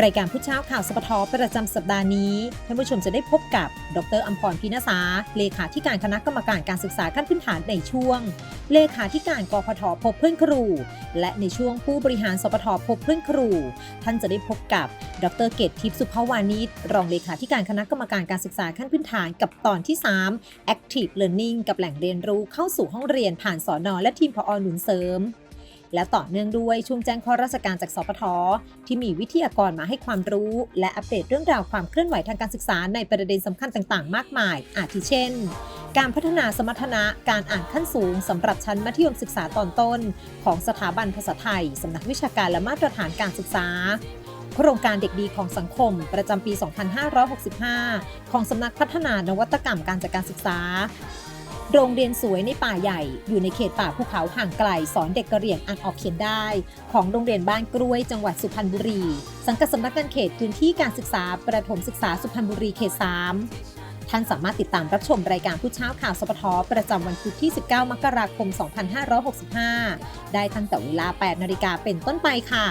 รายการผู้เช้าข่าวสปทประจำสัปดาห์นี้ท่านผู้ชมจะได้พบกับ ดรอัมพรพินาสาเลขาธิการคณะกรรมการการศึกษาขั้นพื้นฐานในช่วง เลขาธิการกพทพบเพื่อนครู และในช่วงผู้บริหารสปทพบเพื่อนครู ท่านจะได้พบกับ ดรเกตทิพย์สุภาวานิชรองเลขาธิการคณะกรรมการการศึกษาขั้นพื้นฐานกับตอนที่ 3 Active Learning กับแหล่งเรียนรู้เข้าสู่ห้องเรียนผ่านสอนอและทีมพอหนุนเสริม และต่อเนื่องด้วยช่วงแจ้งข้อราชการจากสปทที่มีวิทยากรมาให้ความรู้ และอัปเดตเรื่องราวความเคลื่อนไหวทางการศึกษาในประเด็นสำคัญต่างๆ มากมาย อาทิเช่น การพัฒนาสมรรถนะการอ่านขั้นสูงสำหรับชั้นมัธยมศึกษาตอนต้น ของสถาบันภาษาไทยสำนักวิชาการและมาตรฐานการศึกษาโครงการเด็กดีของสังคมประจำปี 2565 ของสำนักพัฒนานวัตกรรมการจัดการศึกษา โรงเรียนสวยในป่าใหญ่อยู่ในเขตป่าภูเขาห่างไกล สอนเด็กกระเหรี่ยงอ่านออกเขียนได้ ของโรงเรียนบ้านกล้วยจังหวัดสุพรรณบุรี สังกัดสำนักงานเขตพื้นที่การศึกษาประถมศึกษาสุพรรณบุรีเขต 3 ท่านสามารถติดตามรับชมรายการผู้เช้าข่าวสปทประจำวันพุธที่ 19 มกราคม 2565 ได้ตั้งแต่เวลา 8 นาฬิกาเป็นต้นไปค่ะ